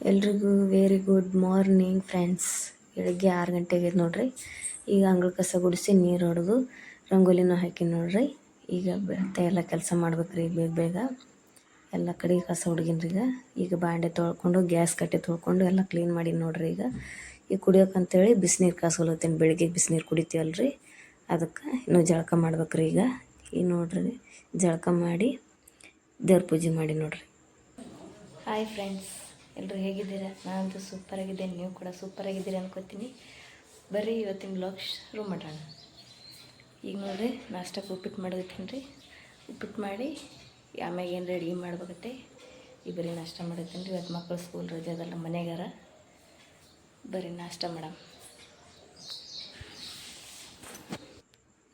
ಎಲ್ರಿಗೂ very good morning friends ಬೆಳಗ್ಗೆ ಆರು ಗಂಟೆಗೆ ನೋಡ್ರಿ. ಈಗ ಅಂಗಳ ಕಸ ಗುಡಿಸಿ ನೀರು ಹೊಡೆದು ರಂಗೋಲಿನೂ ಹಾಕಿ ನೋಡ್ರಿ. ಈಗ ಬೆಳ್ತ ಎಲ್ಲ ಕೆಲಸ ಮಾಡ್ಬೇಕ್ರಿ ಬೇಗ ಬೇಗ. ಎಲ್ಲ ಕಡೆ ಕಸ ಹುಡುಗಿನ್ರೀಗ ಈಗ. ಈಗ ಬಾಂಡೆ ತೊಳ್ಕೊಂಡು, ಗ್ಯಾಸ್ ಕಟ್ಟೆ ತೊಳ್ಕೊಂಡು ಎಲ್ಲ ಕ್ಲೀನ್ ಮಾಡಿ ನೋಡ್ರಿ ಈಗ. ಈಗ ಕುಡಿಯೋಕಂತೇಳಿ ಬಿಸಿನೀರು ಕಾಸೋಲತ್ತೀನಿ ಬೆಳಿಗ್ಗೆ ಬಿಸಿನೀರು ಕುಡಿತೀವಲ್ರಿ. ಅದಕ್ಕೆ ಇನ್ನೂ ಜಳಕ ಮಾಡ್ಬೇಕ್ರಿ ಈಗ. ಈಗ ನೋಡ್ರಿ, ಜಳಕ ಮಾಡಿ ದೇವ್ರ ಪೂಜೆ ಮಾಡಿ ನೋಡ್ರಿ. ಹಾಯ್ ಫ್ರೆಂಡ್ಸ್ ಎಲ್ಲರೂ ಹೇಗಿದ್ದೀರಾ? ನಾನಂತೂ ಸೂಪರ್ ಆಗಿದ್ದೇನೆ, ನೀವು ಕೂಡ ಸೂಪರ್ ಆಗಿದ್ದೀರಾ ಅನ್ಕೋತೀನಿ. ಬರ್ರಿ, ಇವತ್ತಿನ ಬ್ಲಾಗ್ ಶುರು ಮಾಡೋಣ. ಈಗ ನೋಡ್ರಿ, ನಾಷ್ಟಕ್ಕೆ ಉಪ್ಪಿಟ್ಟು ಮಾಡೋದಕ್ಕೇನು ರೀ ಉಪ್ಪಿಟ್ಟು ಮಾಡಿ, ಆಮ್ಯಾಗ ಏನು ಅಡುಗೆ ಮಾಡ್ಬೇಕತ್ತೆ ಈ ಬರೀ ನಾಷ್ಟ ಮಾಡಿರ್ತೀನಿ ರೀ ಇವತ್ತು ಮಕ್ಕಳು ಸ್ಕೂಲ್ ರಜೆ ಅದಲ್ಲ, ಮನೆಗಾರ. ಬರೀ ನಾಷ್ಟ ಮಾಡಮ್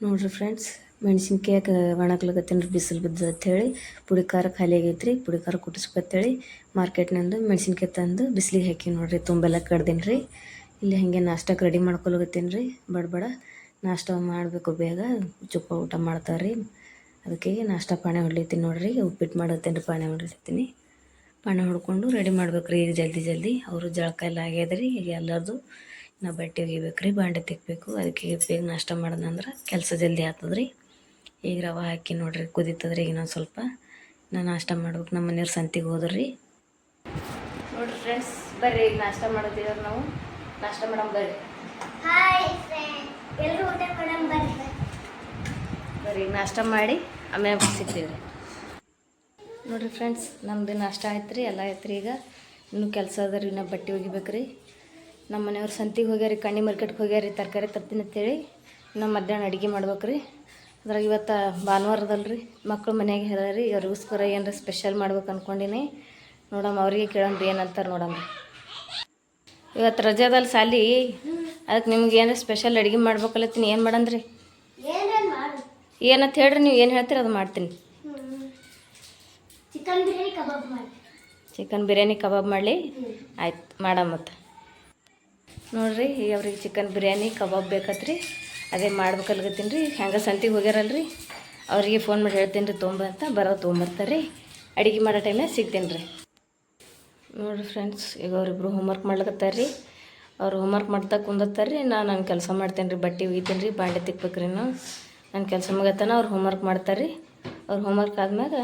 ನೋಡ್ರಿ ಫ್ರೆಂಡ್ಸ್ ಮೆಣಸಿನ್ಕಾಯಿ ಒಣಗ್ಲಕತ್ತೀನಿ ರೀ ಬಿಸಿಲು ಬಿದ್ದು ಅಂತೇಳಿ ಪುಡಿ ಖಾರ ಖಾಲಿ ಆಗೈತೆ ರೀ ಪುಡಿ ಖಾರ ಕುಟ್ಟಿಸ್ಕೊತ್ತೇಳಿ ಮಾರ್ಕೆಟ್ನಿಂದ ಮೆಣಸಿನ್ಕಾಯಿ ತಂದು ಬಿಸಿಲಿಗೆ ಹಾಕಿ ನೋಡಿರಿ, ತುಂಬೆಲ್ಲ ಕಡ್ದೀನಿ ರೀ. ಇಲ್ಲಿ ಹಾಗೆ ನಾಷ್ಟಕ್ಕೆ ರೆಡಿ ಮಾಡ್ಕೊಳಕತ್ತೀನಿ ರೀ, ಬಡ ಬಡ ನಾಷ್ಟ ಮಾಡಬೇಕು ಬೇಗ, ಚುಪ್ಪ ಊಟ ಮಾಡ್ತಾರೆ ರೀ. ಅದಕ್ಕೆ ನಾಷ್ಟ ಪಾಣೆ ಹೊಡ್ಲಿತ್ತೀನಿ ನೋಡ್ರಿ, ಉಪ್ಪಿಟ್ಟು ಮಾಡತ್ತೀನಿ ರೀ ಪಾಣೆ ಹೊಡ್ಲಿತ್ತೀನಿ. ಪಾಣೆ ಹೊಡ್ಕೊಂಡು ರೆಡಿ ಮಾಡ್ಬೇಕು ರೀ ಈಗ ಜಲ್ದಿ ಜಲ್ದಿ. ಅವರು ಜಳಕ ಎಲ್ಲ ಆಗ್ಯದ ರೀ, ಈಗ ಎಲ್ಲರದು ನಾ ಬಟ್ಟೆ ಒಗಿಬೇಕು ರೀ ಬಾಂಡೆ ತಿಕ್ಬೇಕು ಅದಕ್ಕೆ ಬೇಗ ನಾಷ್ಟ ಮಾಡೋದಂದ್ರೆ ಕೆಲಸ ಜಲ್ದಿ ಆಗ್ತದೆ ರೀ ಈಗ ರವೆ ಹಾಕಿ ನೋಡ್ರಿ ಕುದೀತದ್ರಿ ಈಗ ಇನ್ನೊಂದು ಸ್ವಲ್ಪ. ನಾನು ನಾಷ್ಟ ಮಾಡ್ಬೇಕು ನಮ್ಮ ಮನೆಯವ್ರು ಸಂತಿಗೆ ಹೋದ್ರಿ. ನೋಡ್ರಿ ಫ್ರೆಂಡ್ಸ್ ಬರ್ರಿ ಈಗ ನಾಷ್ಟ ಮಾಡೋದಿವ್ರಿ ನಾವು. ನಾಷ್ಟ ಮಾಡಮ್ ಬರ್ರಿ. ಎಲ್ಲರೂ ಊಟ ಮಾಡಮ್ ಬರ್ರಿ. ಬರ್ರಿ ಈಗ ನಾಷ್ಟ ಮಾಡಿ ಆಮೇಲೆ ಸಿಗ್ತೀವಿ ರೀ ನೋಡ್ರಿ ಫ್ರೆಂಡ್ಸ್ ನಮ್ದು ನಾಷ್ಟ ಆಯ್ತು ರೀ ಎಲ್ಲ ಆಯ್ತು ರೀ ಈಗ. ಇನ್ನೂ ಕೆಲಸ ಅದ ರೀ ಇನ್ನೂ ಬಟ್ಟೆ ಒಗಿಬೇಕು ರೀ ನಮ್ಮ ಮನೆಯವ್ರು ಸಂತಿಗೆ ಹೋಗ್ಯಾರಿ ಕಣ್ಣಿ ಮಾರ್ಕೆಟ್ಗೆ ಹೋಗ್ಯಾರಿ ತರಕಾರಿ ತರ್ತೀನಿ ಅಂತೇಳಿ. ನಮ್ಮ ಮಧ್ಯಾಹ್ನ ಅಡುಗೆ ಮಾಡ್ಬೇಕು ರೀ ಅದ್ರಾಗ ಇವತ್ತು ಭಾನುವಾರದಲ್ಲ ರೀ ಮಕ್ಕಳು ಮನೆಯಾಗೆ ಹೇಳ ರೀ ಅವ್ರಿಗೋಸ್ಕರ ಏನಾರ ಸ್ಪೆಷಲ್ ಮಾಡ್ಬೇಕು ಅಂದ್ಕೊಂಡಿನಿ ನೋಡಮ್ಮ ಅವ್ರಿಗೆ ರೀ ಏನಂತಾರೆ ನೋಡಮ್ಮ ಇವತ್ತು ರಜಾದಲ್ಲಿ ಸಾಲಿ ಅದಕ್ಕೆ ನಿಮ್ಗೆ ಏನಾರ ಸ್ಪೆಷಲ್ ಅಡುಗೆ ಮಾಡ್ಬೇಕಲ್ಲತ್ತೀನಿ ಏನು ಮಾಡಂದ್ರಿ? ಏನಂತ ಹೇಳ್ರಿ ನೀವು ಏನು ಹೇಳ್ತೀರಿ ಅದು ಮಾಡ್ತೀನಿ. ಚಿಕನ್ ಬಿರಿಯಾನಿ ಕಬಾಬ್ ಮಾಡಿ. ಚಿಕನ್ ಬಿರಿಯಾನಿ ಕಬಾಬ್ ಮಾಡಲಿ. ಆಯ್ತು ಮಾಡಮ್ಮ ಮತ್ತೆ. ನೋಡ್ರಿ ಅವ್ರಿಗೆ ಚಿಕನ್ ಬಿರಿಯಾನಿ ಕಬಾಬ್ ಬೇಕತ್ರಿ. ಅದೇ ಮಾಡ್ಬೇಕಲ್ಗತ್ತೀನಿ ರೀ. ಹೆಂಗೆ ಸಂತಿಗೆ ಹೋಗ್ಯಾರಲ್ರಿ? ಅವರಿಗೆ ಫೋನ್ ಮಾಡಿ ಹೇಳ್ತೀನಿ ರೀ, ತೊಂಬ ಅಂತ. ಬರೋ ತೊಗೊಂಬರ್ತಾರೆ ರೀ. ಅಡುಗೆ ಮಾಡೋ ಟೈಮ್ನಾಗ ಸಿಗ್ತೀನಿ ರೀ. ನೋಡಿರಿ ಫ್ರೆಂಡ್ಸ್ ಈಗ ಅವರಿಬ್ಬರು ಹೋಮ್ವರ್ಕ್ ಮಾಡ್ಲಕತ್ತಾರೆ ರೀ. ಅವ್ರು ಹೋಮ್ವರ್ಕ್ ಮಾಡ್ತಾ ಕುಂದತ್ತಾರೆ ರೀ. ನಾನು ನನ್ನ ಕೆಲಸ ಮಾಡ್ತೇನೆ ರೀ ಬಟ್ಟೆ ಒಗಿತೀನಿ ರೀ ಬಾಂಡೆ ತಿಕ್ಬೇಕ್ರಿ ನಾನು. ನನ್ನ ಕೆಲಸ ಮುಗತ್ತಾನ ಅವ್ರು ಹೋಮ್ವರ್ಕ್ ಮಾಡ್ತಾರೆ ರೀ. ಅವ್ರು ಹೋಮ್ವರ್ಕ್ ಆದ್ಮ್ಯಾಗ,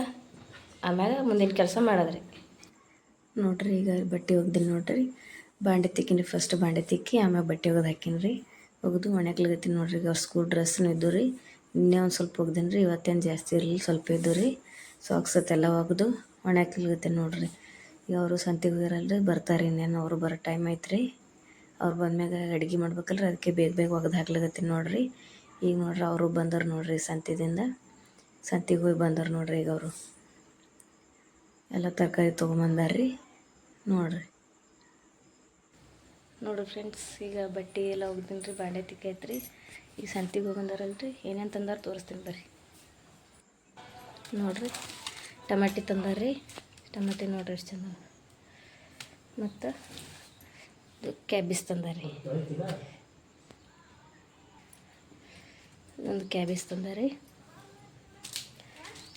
ಆಮ್ಯಾಗ ಮುಂದಿನ ಕೆಲಸ ಮಾಡೋದ್ರಿ. ನೋಡ್ರಿ ಈಗ ಬಟ್ಟೆ ಒಗ್ದಿಲ್ಲ ನೋಡ್ರಿ. ಬಾಂಡೆ ತಿಕ್ಕಿನಿ ಫಸ್ಟ್ ಬಾಂಡೆ ತಿಕ್ಕಿ, ಆಮ್ಯಾಗ ಬಟ್ಟೆ ಒಗ್ದು ಹಾಕಿನಿ ರೀ ಒಗೆದು ಒಣಗ್ಲಗತ್ತೀನಿ ನೋಡಿರಿ ಈಗ ಅವ್ರ ಸ್ಕೂಲ್ ಡ್ರೆಸ್ನು ಇದ್ದು ರೀ. ಇನ್ನೇ ಒಂದು ಸ್ವಲ್ಪ ಒಗ್ದೀನಿ ರೀ, ಇವತ್ತೇನು ಜಾಸ್ತಿ ಇರಲಿಲ್ಲ, ಸ್ವಲ್ಪ ಇದ್ದು ರೀ. ಸಾಕ್ಸ್ ಅತ್ತೆಲ್ಲ ಒಗೆದು ಒಣಗ್ಲಗತ್ತೀನಿ ನೋಡಿರಿ. ಈಗ ಅವರು ಸಂತಿಗೆ ಹೋಗಿರಲ್ರಿ ಬರ್ತಾರೆ ಇನ್ನೇನು, ಅವರು ಬರೋ ಟೈಮ್ ಐತೆ ರೀ ಅವ್ರು ಬಂದ್ಮ್ಯಾಗ ಅಡುಗೆ ಮಾಡ್ಬೇಕಲ್ರಿ, ಅದಕ್ಕೆ ಬೇಗ ಬೇಗ ಒಗ್ದು ಹಾಕ್ಲಗತ್ತೀನಿ ನೋಡಿರಿ. ಈಗ ನೋಡ್ರಿ ಅವರು ಬಂದರು ನೋಡಿರಿ ಸಂತೆದಿಂದ. ಸಂತೆಗೆ ಹೋಗಿ ಬಂದರು ನೋಡಿರಿ ಈಗ ಅವರು. ಎಲ್ಲ ತರಕಾರಿ ತೊಗೊಂಬಂದಾರ್ರಿ, ನೋಡ್ರಿ. ನೋಡ್ರಿ ಫ್ರೆಂಡ್ಸ್ ಈಗ ಬಟ್ಟೆ ಎಲ್ಲ ಒಗ್ದೀನಿ ರೀ ಬಾಂಡೆ ತಿಕ್ಕೈತೆ ರೀ ಈಗ ಸಂತಿಗೆ ಹೋಗಂದಾರಲ್ಲ ರೀ ಏನೇನು ತಂದಾರ ತೋರಿಸ್ತೀನಿ ಬರ್ರಿ. ನೋಡ್ರಿ, ಟಮಾಟಿ ತಂದಾರ್ರಿ. ಟಮಾಟಿ ನೋಡ್ರಿ ಎಷ್ಟು ಚಂದ ಮತ್ತು ಇದು ಕ್ಯಾಬೇಜ್ ತಂದಾರಿ ಒಂದು ಕ್ಯಾಬೇಜ್ ತಂದಾರಿ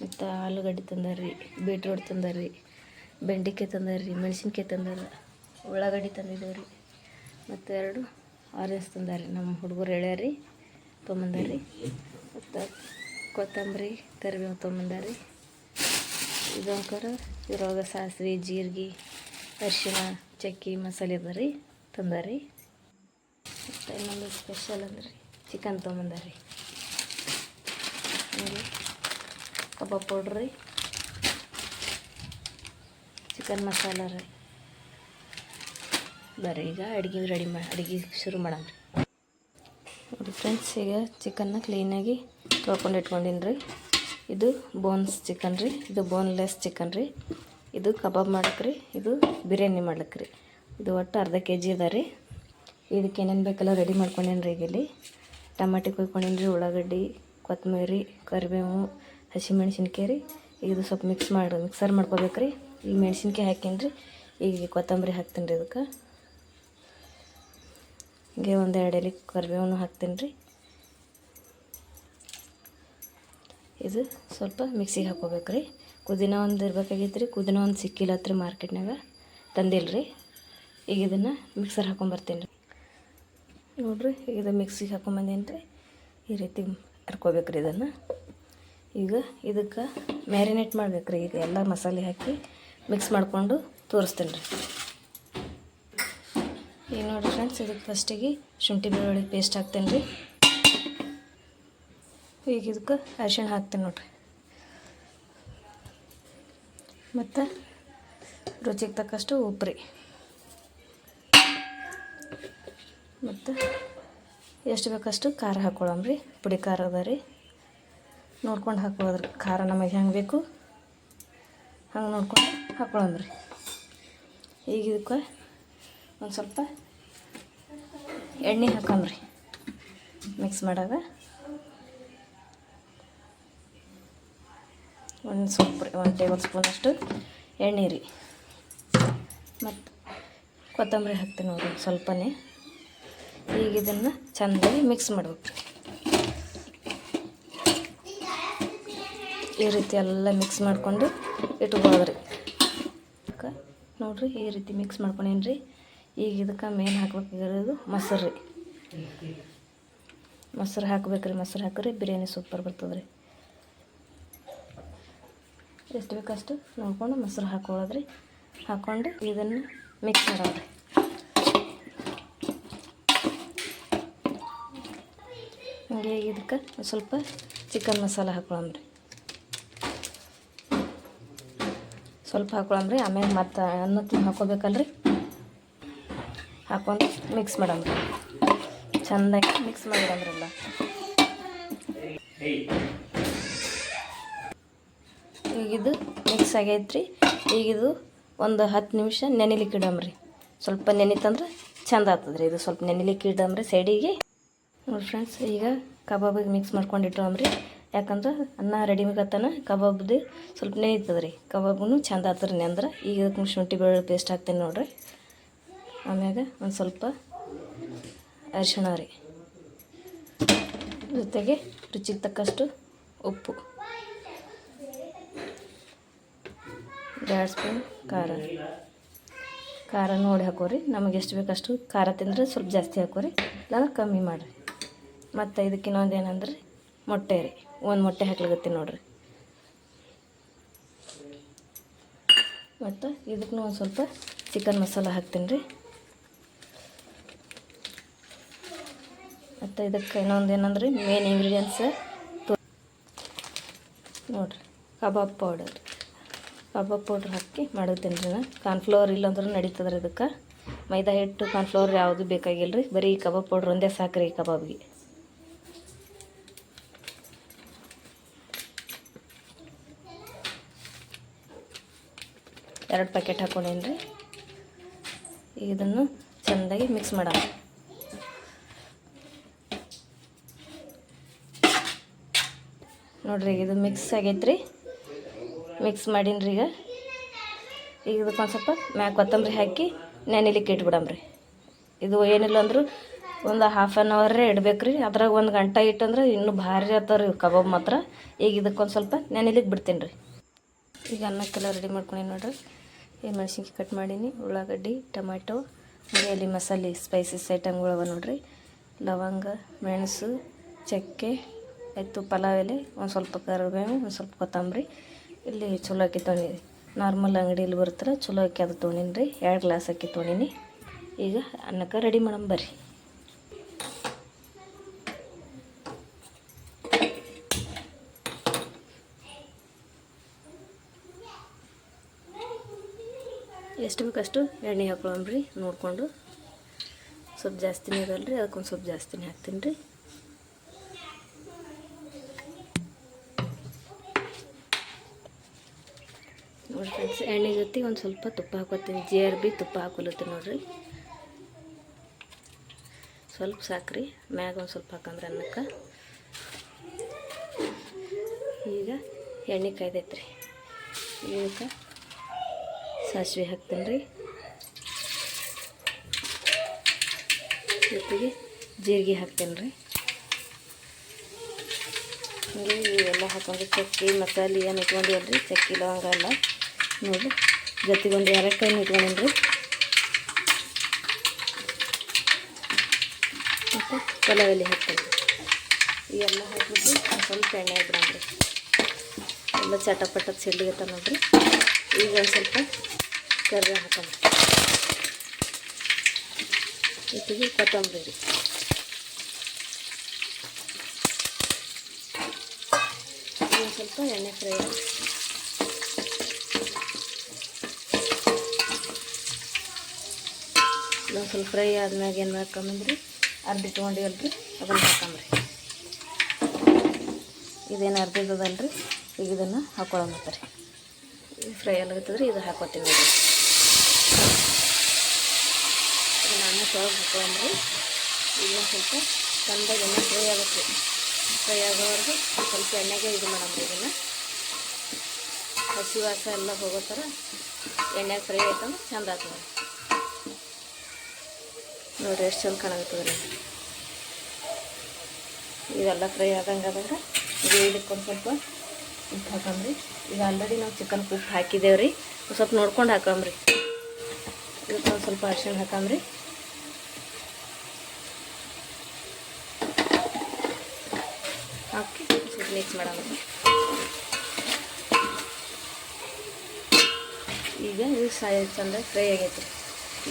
ಮತ್ತು ಆಲೂಗಡ್ಡೆ ತಂದಾರಿ ಬೀಟ್ರೋಟ್ ತಂದಾರಿ ಬೆಂಡೆಕಾಯಿ ತಂದಾರಿ ಮೆಣಸಿನ್ಕಾಯಿ ತಂದಾರ, ಉಳ್ಳಾಗಡ್ಡಿ ತಂದಿದ್ದೇವೆ ರೀ ಮತ್ತು ಎರಡು ಆರೆಂಜ್ ತಂದಾರಿ ನಮ್ಮ ಹುಡುಗರು ಹೇಳ್ಯಾರಿ ತೊಗೊಂಬಂದಾರಿ ಮತ್ತು ಕೊತ್ತಂಬರಿ, ಕರಿಬೇವು ತೊಗೊಂಬಂದಾರಿ ಇದೊಂಕರ ಇದ್ರೊಳಗೆ ಸಾಸಿವೆ, ಜೀರಿಗೆ ಅರಿಶಿನ ಚಕ್ಕಿ, ಮಸಾಲೆ ಬರ್ರಿ ರೀ ತಂದಾರಿ. ಮತ್ತು ಇನ್ನೊಂದು ಸ್ಪೆಷಲ್ ಅಂದ್ರೆ ಚಿಕನ್ ತೊಗೊಂಬಂದಾರಿ ಹಂಗೆ ಕಬಾಬ್ ಪೌಡ್ರಿ ಚಿಕನ್ ಮಸಾಲ ರೀ. ಬರ್ರಿ, ಈಗ ಅಡುಗೆ ರೆಡಿ ಮಾಡಿ ಅಡುಗೆ ಶುರು ಮಾಡೋಣ. ನೋಡಿ ಫ್ರೆಂಡ್ಸ್ ಈಗ ಚಿಕನ್ನ ಕ್ಲೀನಾಗಿ ತೊಳ್ಕೊಂಡು ಇಟ್ಕೊಂಡಿನಿ ರೀ ಇದು ಬೋನ್ಸ್ ಚಿಕನ್ ರೀ, ಇದು ಬೋನ್ಲೆಸ್ ಚಿಕನ್ ರೀ. ಇದು ಕಬಾಬ್ ಮಾಡಕ್ಕೆ ರೀ, ಇದು ಬಿರಿಯಾನಿ ಮಾಡ್ಲಿಕ್ಕೆ ರೀ. ಇದು ಒಟ್ಟು ಅರ್ಧ ಕೆ ಜಿ ಅದ ರೀ. ಇದಕ್ಕೆ ಏನೇನು ಬೇಕಲ್ಲ ರೆಡಿ ಮಾಡ್ಕೊಂಡೇನಿ ರೀ ಇಲ್ಲಿ. ಟಮಾಟಿ ಕೊಯ್ಕೊಂಡೇನಿ ರೀ ಉಳ್ಳಾಗಡ್ಡಿ, ಕೊತ್ತಂಬರಿ, ಕರಿಬೇವು, ಹಸಿಮೆಣ್ಸಿನ್ಕಾಯಿ ರೀ. ಇದು ಸ್ವಲ್ಪ ಮಿಕ್ಸ್ ಮಾಡಿ ಮಿಕ್ಸರ್ ಮಾಡ್ಕೋಬೇಕು ರೀ ಈಗ ಮೆಣಸಿನ್ಕಾಯಿ ಹಾಕೀನಿ ರೀ ಈಗ ಕೊತ್ತಂಬರಿ ಹಾಕ್ತೀನಿ ರೀ ಇದಕ್ಕೆ. ಹೀಗೆ ಒಂದು ಎರಡು ಎಲೆ ಕರಿಬೇವನ್ನು ಹಾಕ್ತೀನಿ ರೀ. ಇದು ಸ್ವಲ್ಪ ಮಿಕ್ಸಿಗೆ ಹಾಕೋಬೇಕು ರೀ. ಕುದಿನ ಒಂದು ಇರ್ಬೇಕಾಗಿತ್ತು ರೀ. ಕುದಿನ ಒಂದು ಸಿಕ್ಕಿಲ್ಲ ರೀ ಮಾರ್ಕೆಟ್ನಾಗ ತಂದಿಲ್ಲ ರೀ. ಈಗ ಇದನ್ನು ಮಿಕ್ಸರ್ ಹಾಕೊಂಬರ್ತೀನಿ ರೀ. ನೋಡಿರಿ ಇದು ಮಿಕ್ಸಿಗೆ ಹಾಕೊಂಬಂದೇನು ರೀ. ಈ ರೀತಿ ಹರ್ಕೋಬೇಕು ರೀ ಇದನ್ನು. ಈಗ ಇದಕ್ಕೆ ಮ್ಯಾರಿನೇಟ್ ಮಾಡ್ಬೇಕು ರೀ. ಈಗ ಎಲ್ಲ ಮಸಾಲೆ ಹಾಕಿ ಮಿಕ್ಸ್ ಮಾಡಿಕೊಂಡು ತೋರಿಸ್ತೀನಿ ರೀ. ಈಗ ನೋಡಿರಿ ಫ್ರೆಂಡ್ಸ್ ಇದಕ್ಕೆ ಫಸ್ಟಿಗೆ ಶುಂಠಿ ಬೆಳ್ಳುಳ್ಳಿ ಪೇಸ್ಟ್ ಹಾಕ್ತೇನೆ ರೀ. ಈಗ ಇದಕ್ಕೆ ಅರಿಶಿಣ ಹಾಕ್ತೇನೆ ನೋಡಿರಿ. ಮತ್ತು ರುಚಿಗೆ ತಕ್ಕಷ್ಟು ಉಪ್ಪು ರೀ ಮತ್ತು ಎಷ್ಟು ಬೇಕಷ್ಟು ಖಾರ ಹಾಕ್ಕೊಳಮ್ರಿ ಪುಡಿ ಖಾರ ಅದ ರೀ. ನೋಡ್ಕೊಂಡು ಹಾಕೊಳ್ಳೋದ್ರಿ ಖಾರ ನಮಗೆ ಹೆಂಗೆ ಬೇಕು. ಹಂಗೆ ನೋಡ್ಕೊಂಡು ಹಾಕ್ಕೊಳಮ್ರಿ ಈಗ ಇದಕ್ಕೆ ಒಂದು ಸ್ವಲ್ಪ ಎಣ್ಣೆ ಹಾಕೊಂಡ್ರಿ. ಮಿಕ್ಸ್ ಮಾಡಾಗ. ಒಂದು ಸ್ವಲ್ಪ ರೀ, ಒಂದು ಟೇಬಲ್ ಸ್ಪೂನಷ್ಟು ಎಣ್ಣೆ ರೀ. ಮತ್ತು ಕೊತ್ತಂಬರಿ ಹಾಕ್ತೀನಿ ನೋಡಿರಿ ಸ್ವಲ್ಪನೇ. ಈಗ ಇದನ್ನು ಚೆಂದಾಗಿ ಮಿಕ್ಸ್ ಮಾಡ್ಬೇಕು ಈ ರೀತಿ ಎಲ್ಲ ಮಿಕ್ಸ್ ಮಾಡಿಕೊಂಡು ಇಟ್ಕೊಳ್ಳೋದ್ರಿ ನೋಡಿರಿ ಈ ರೀತಿ ಮಿಕ್ಸ್ ಮಾಡ್ಕೊಂಡೇನ್ರಿ ಈಗ ಇದಕ್ಕೆ ಮೇನ್ ಹಾಕ್ಬೇಕಾಗಿರೋದು ಮೊಸರು ರೀ. ಮೊಸರು ಹಾಕ್ಬೇಕ್ರಿ, ಮೊಸರು ಹಾಕಿರಿ, ಬಿರಿಯಾನಿ ಸೂಪರ್ ಬರ್ತದೆ ರೀ ಎಷ್ಟು ಬೇಕಷ್ಟು ನೋಡ್ಕೊಂಡು ಮೊಸರು ಹಾಕೊಳ್ಳೋದ್ರಿ. ಹಾಕ್ಕೊಂಡು ಇದನ್ನು ಮಿಕ್ಸ್ ಮಾಡೋದ್ರಿ. ಹಂಗೆ ಇದಕ್ಕೆ ಸ್ವಲ್ಪ ಚಿಕನ್ ಮಸಾಲ ಹಾಕೊಳಮ್ರಿ ಸ್ವಲ್ಪ ಹಾಕೊಳಮ್ರಿ ಆಮೇಲೆ ಮತ್ತು ಅನ್ನಕ್ಕೆ ಹಾಕೋಬೇಕಲ್ರಿ. ಹಾಕೊಂಡು ಮಿಕ್ಸ್ ಮಾಡೋಣ. ಚೆಂದಾಗಿ ಮಿಕ್ಸ್ ಮಾಡಿಡಮ್ರಲ್ಲ ಈಗಿದು ಮಿಕ್ಸ್ ಆಗೈತ್ರಿ. ಈಗಿದು ಒಂದು ಹತ್ತು ನಿಮಿಷ ನೆನಿಲಿಕ್ಕೆ ಇಡಮ್ರಿ ಸ್ವಲ್ಪ ನೆನಿತಂದ್ರೆ ಚಂದ ಆಗ್ತದ್ರಿ. ಇದು ಸ್ವಲ್ಪ ನೆನಿಲಿಕ್ಕೆ ಇಡಮ್ರಿ ಸೈಡಿಗೆ. ನೋಡಿ ಫ್ರೆಂಡ್ಸ್ ಈಗ ಕಬಾಬಿಗೆ ಮಿಕ್ಸ್ ಮಾಡ್ಕೊಂಡು ಇಟ್ರಮ್ರಿ ಯಾಕಂದ್ರೆ ಅನ್ನ ರೆಡಿ ಆಗತ್ತನ ಕಬಾಬ್ದು ಸ್ವಲ್ಪ ನೆನೀತದ್ರಿ. ಕಬಾಬ್ನು ಚಂದ ಆಗ್ತದೆ ನೆಂದ್ರೆ. ಈಗ ಶುಂಠಿ ಬೆಳ್ಳುಳ್ಳಿ ಪೇಸ್ಟ್ ಹಾಕ್ತೀನಿ ನೋಡ್ರಿ. ಆಮ್ಯಾಗ ಒಂದು ಸ್ವಲ್ಪ ಅರಿಶಿಣ ರೀ. ಜೊತೆಗೆ ರುಚಿಗೆ ತಕ್ಕಷ್ಟು ಉಪ್ಪು. ಎರಡು ಸ್ಪೂನ್ ಖಾರ. ಖಾರ ನೋಡಿ ಹಾಕೋರಿ. ನಮಗೆ ಎಷ್ಟು ಬೇಕಷ್ಟು ಖಾರ ತಿಂದರೆ ಸ್ವಲ್ಪ ಜಾಸ್ತಿ ಹಾಕೋರಿ. ಇಲ್ಲ ಕಮ್ಮಿ ಮಾಡಿರಿ. ಮತ್ತು ಇದಕ್ಕೆ ಇನ್ನೊಂದು ಏನಂದ್ರೆ ಮೊಟ್ಟೆ ರೀ. ಒಂದು ಮೊಟ್ಟೆ ಹಾಕ್ಲಿಕತ್ತೀನಿ ನೋಡಿರಿ. ಮತ್ತು ಇದಕ್ಕೂ ಒಂದು ಸ್ವಲ್ಪ ಚಿಕನ್ ಮಸಾಲ ಹಾಕ್ತೀನಿ ರೀ. ಮತ್ತು ಇದಕ್ಕೆ ಇನ್ನೊಂದು ಏನಂದ್ರೆ ಮೇನ್ ಇಂಗ್ರೀಡಿಯೆಂಟ್ಸ್ ನೋಡಿರಿ, ಕಬಾಬ್ ಪೌಡರ್ ಕಬಾಬ್ ಪೌಡ್ರ್ ಹಾಕಿ ಮಾಡುತ್ತೀನಿ ರೀ ನಾನು. ಕಾರ್ನ್ಫ್ಲವರ್ ಇಲ್ಲಾಂದ್ರೆ ನಡೀತದ್ರಿ ಇದಕ್ಕೆ. ಮೈದಾ ಹಿಟ್ಟು ಕಾರ್ನ್ಫ್ಲವರ್ ಯಾವುದು ಬೇಕಾಗಿಲ್ಲ ರೀ. ಬರೀ ಕಬಾಬ್ ಪೌಡ್ರ್ ಒಂದೇ ಸಾಕು ಈ ಕಬಾಬ್ಗೆ. ಎರಡು ಪ್ಯಾಕೆಟ್ ಹಾಕೊಂಡೇನ್ರಿ ರೀ. ಇದನ್ನು ಚೆಂದಾಗಿ ಮಿಕ್ಸ್ ಮಾಡೋಣ. ನೋಡ್ರಿ ಇದು ಮಿಕ್ಸ್ ಆಗೈತ್ರಿ. ಮಿಕ್ಸ್ ಮಾಡೀನಿ ರೀ ಈಗ. ಈಗ ಇದಕ್ಕೆ ಒಂದು ಸ್ವಲ್ಪ ಮ್ಯಾಗ ಕೊತ್ತಂಬರಿ ಹಾಕಿ ನೆನಿಲಿಕ್ಕೆ ಇಟ್ಬಿಡಮ್ರಿ ಇದು ಏನಿಲ್ಲ ಅಂದರೂ ಒಂದು ಹಾಫ್ ಆನ್ ಅವರೇ ಇಡ್ಬೇಕು ರೀ ಅದ್ರಾಗ ಒಂದು ಗಂಟೆ ಇಟ್ಟಂದ್ರೆ ಇನ್ನೂ ಭಾರಿ ಆಗ್ತಾವ ರೀ ಕಬಾಬ್ ಮಾತ್ರ. ಈಗ ಇದಕ್ಕೊಂದು ಸ್ವಲ್ಪ ನೆನಿಲಿಕ್ಕೆ ಬಿಡ್ತೀನಿ ರೀ ಈಗ ಅನ್ನಕ್ಕೆಲ್ಲ ರೆಡಿ ಮಾಡ್ಕೊಂಡಿ ನೋಡ್ರಿ. ಈ ಮೆಣಸಿನ್ಕಾಯಿ ಕಟ್ ಮಾಡೀನಿ, ಉಳ್ಳಾಗಡ್ಡಿ, ಟೊಮ್ಯಾಟೊ, ಮನೆಯಲ್ಲಿ ಮಸಾಲೆ ಸ್ಪೈಸಸ್ ಐಟಮ್ಗಳವ ನೋಡ್ರಿ. ಲವಂಗ, ಮೆಣಸು, ಚಕ್ಕೆ. ಆಯಿತು ಪಲಾವ್ ಎಲೆ ಒಂದು ಸ್ವಲ್ಪ ಕರಿಬೇವು, ಒಂದು ಸ್ವಲ್ಪ ಕೊತ್ತಂಬರಿ. ಇಲ್ಲಿ ಚಲೋ ಅಕ್ಕಿ ತೊಗೊಂಡಿನಿ ನಾರ್ಮಲ್ ಅಂಗಡಿಯಲ್ಲಿ ಬರ್ತಾರೆ ಚಲೋ ಅಕ್ಕಿ ಅದು ತೊಗೊಂಡಿನಿ ರೀ ಎರಡು ಗ್ಲಾಸ್ ಅಕ್ಕಿ ತೊಗೊಂಡಿನಿ ಈಗ ಅನ್ನಕ್ಕೆ ರೆಡಿ ಬರ್ರಿ. ಎಷ್ಟು ಬೇಕಷ್ಟು ಎಣ್ಣೆ ಹಾಕೊಳಮ್ರಿ ನೋಡಿಕೊಂಡು. ಸ್ವಲ್ಪ ಜಾಸ್ತಿನೇ ಇದಲ್ರಿ ಅದಕ್ಕೊಂದು ಸ್ವಲ್ಪ ಜಾಸ್ತಿನೇ ಹಾಕ್ತೀನಿ ರೀ ನೋಡಿ ಫ್ರೆಂಡ್ಸ್ ಎಣ್ಣೆ ಜೊತೆ ಒಂದು ಸ್ವಲ್ಪ ತುಪ್ಪ ಹಾಕೋತೀನಿ. ಜೇರ್ ಬಿ ತುಪ್ಪ ಹಾಕೊಲತ್ತೀನಿ ನೋಡ್ರಿ. ಸ್ವಲ್ಪ ಸಾಕ್ರಿ. ಮ್ಯಾಗ ಒಂದು ಸ್ವಲ್ಪ ಹಾಕಂದ್ರೆ ಅನ್ನಕ್ಕೆ. ಈಗ ಎಣ್ಣೆ ಕಾಯ್ದೈತ್ರಿ. ಈಗ ಸಾಸಿವೆ ಹಾಕ್ತೀನಿ ರೀ ಜೊತೆಗೆ ಜೀರಿಗೆ ಹಾಕ್ತೀನಿ ರೀ ಇವೆಲ್ಲ ಹಾಕೊಂಡು ಚಕ್ಕಿ, ಮಸಾಲೆ ಏನು ಇಟ್ಕೊಂಡಿವಲ್ರಿ? ಚಕ್ಕಿ, ಲವಂಗ ಎಲ್ಲ. ನೋಡಿ, ಜೊತೆಗೊಂದು ಎರಡಕಾಯಿನ ಇಟ್ಕೊಂಡೇನ್ರಿ ಮತ್ತು ಪಲಾವೆಲೆ ಹಾಕ್ತೀನಿ ಇವೆಲ್ಲ ಒಂದು ಸ್ವಲ್ಪ ಎಣ್ಣೆ ಇದ್ರಿ ಎಲ್ಲ ಚಟಪಟ ಸಿಡ್ಲಿಗತ್ತ ನೋಡ್ರಿ. ಈಗ ಒಂದು ಸ್ವಲ್ಪ ಕರ್ರಿ ಹಾಕೋಣ. ಜೊತೆಗೆ ಕೊತ್ತಂಬರಿ ರೀ. ಸ್ವಲ್ಪ ಎಣ್ಣೆ ಫ್ರೈ ಇದೊಂದು ಸ್ವಲ್ಪ ಫ್ರೈ ಆದ್ಮ್ಯಾಗ ಏನು ಹಾಕೊಂಬಂದ್ರಿ ಅರ್ಧ ಇಟ್ಕೊಂಡಿವಲ್ರಿ ಅದನ್ನು ಹಾಕೊಂಬ್ರಿ. ಇದೇನು ಅರ್ಧದಲ್ರಿ ಈಗ ಇದನ್ನು ಹಾಕೊಳಮತ್ತ ರೀ. ಇದು ಫ್ರೈ ಆಗುತ್ತದ್ರಿ, ಇದು ಹಾಕೋತೀನಿ ನೋಡ್ರಿ. ನಾನು ಅನ್ನ ಹಾಕೊಂಡ್ರಿ ಈಗ ಸ್ವಲ್ಪ ಚಂದಾಗಿ ಎಣ್ಣೆ ಫ್ರೈ ಆಗುತ್ತೆ. ಫ್ರೈ ಆಗೋವರೆಗೂ ಸ್ವಲ್ಪ ಎಣ್ಣೆಗೆ ಇದು ಮಾಡಮ್ರಿ ಇದನ್ನು. ಹಸಿ ವಾಸ ಎಲ್ಲ ಹೋಗೋ ಥರ ಎಣ್ಣೆಗೆ ಫ್ರೈ ಆಯ್ತಂದ್ರೆ ಚಂದ ಆಗ್ತದೆ. ನೋಡ್ರಿ ಎಷ್ಟು ಚಂದ ಕಾಣಾಗತ್ತದ ರೀ ಇವೆಲ್ಲ ಫ್ರೈ ಆದಂಗೆ ಆದಂಗೆ ಈಗ ಇದಕ್ಕೆ ಒಂದು ಸ್ವಲ್ಪ ಉಪ್ಪು ಹಾಕಂಬ್ರಿ ಈಗ ಆಲ್ರೆಡಿ ನಾವು ಚಿಕನ್ ಉಪ್ಪು ಹಾಕಿದ್ದೇವೆ ರೀ. ಒಂದು ಸ್ವಲ್ಪ ನೋಡ್ಕೊಂಡು ಹಾಕಂಬ್ರಿ ಇದಕ್ಕೆ ಒಂದು ಸ್ವಲ್ಪ ಅರ್ಶಿಣ ಹಾಕಂಬ್ರಿ ಹಾಕಿ ಸ್ವಲ್ಪ ಮಿಕ್ಸ್ ಮಾಡಂಬ್ರಿ ಈಗ ಇದು ಸಾಯ ಚಂದ ಫ್ರೈ ಆಗೈತೆ.